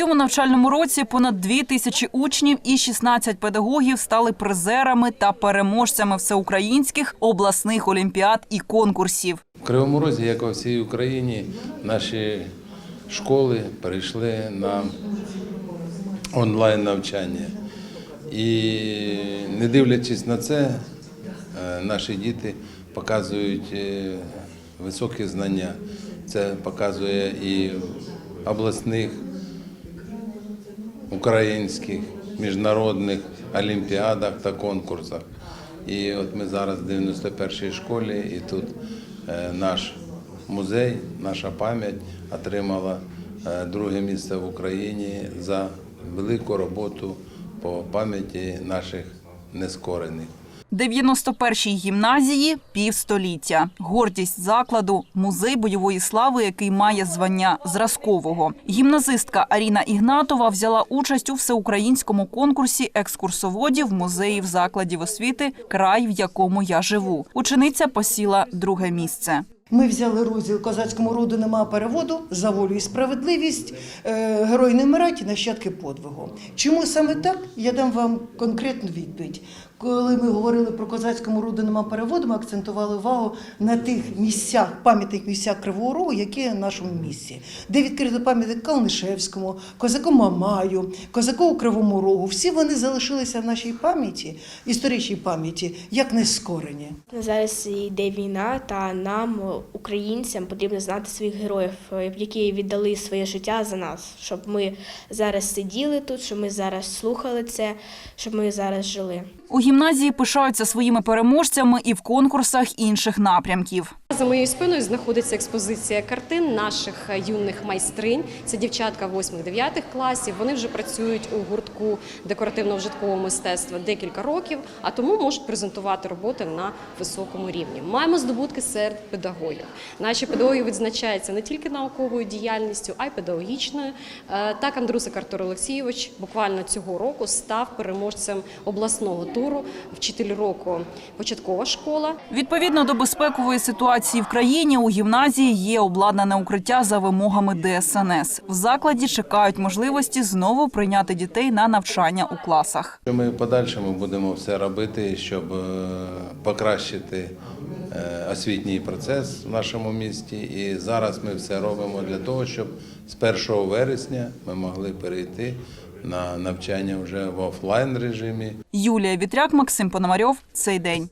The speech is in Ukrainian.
цьому навчальному році понад дві тисячі учнів і 16 педагогів стали призерами та переможцями всеукраїнських обласних олімпіад і конкурсів. В Кривому Розі, як у всій Україні, наші школи перейшли на онлайн навчання. І не дивлячись на це, е, наші діти показують е, високі знання. Це показує і обласних, українських, міжнародних олімпіадах та конкурсах. І от ми зараз в 91-й школі, і тут е, наш музей, наша пам'ять отримала е, друге місце в Україні за велику роботу по пам'яті наших нескорених. 91-й гімназії півстоліття. Гордість закладу, музей бойової слави, який має звання зразкового. Гімназистка Аріна Ігнатова взяла участь у всеукраїнському конкурсі екскурсоводів музеїв закладів освіти Край, в якому я живу. Учениця посіла друге місце. Ми взяли розділ козацькому роду нема переводу за волю і справедливість, е, герої не вмирають нащадки подвигу. Чому саме так? Я дам вам конкретну відповідь. Коли ми говорили про козацькому роду нема переводу, ми акцентували увагу на тих місцях, пам'ятних місцях Кривого Рогу, які є в нашому місці, де відкрито пам'ятник Калнишевському, козаку Мамаю, козаку у Кривому Рогу. Всі вони залишилися в нашій пам'яті, історичній пам'яті, як нескорені. Зараз йде війна, та нам, українцям, потрібно знати своїх героїв, е, які віддали своє життя за нас, щоб ми зараз сиділи тут, щоб ми зараз слухали це, щоб ми зараз жили. У гімназії пишаються своїми переможцями і в конкурсах інших напрямків. За моєю спиною знаходиться експозиція картин наших юних майстринь. Це дівчатка 8-9 класів. Вони вже працюють у гуртку декоративно-вжиткового мистецтва декілька років, а тому можуть презентувати роботи на високому рівні. Маємо здобутки серед педагогів. Наші педагоги відзначаються не тільки науковою діяльністю, а й педагогічною. Е, Так, Андрусик Артур Олексійович буквально цього року став переможцем обласного туру вчитель року початкова школа. Відповідно до безпекової ситуації в країні, у гімназії є обладнане укриття за вимогами ДСНС. В закладі чекають можливості знову прийняти дітей на навчання у класах. Ми в подальшому будемо все робити, щоб е, покращити е, освітній процес в нашому місті. І зараз ми все робимо для того, щоб з 1 вересня ми могли перейти на навчання вже в офлайн режимі. Юлія Вітряк, Максим Пономарьов. Цей день.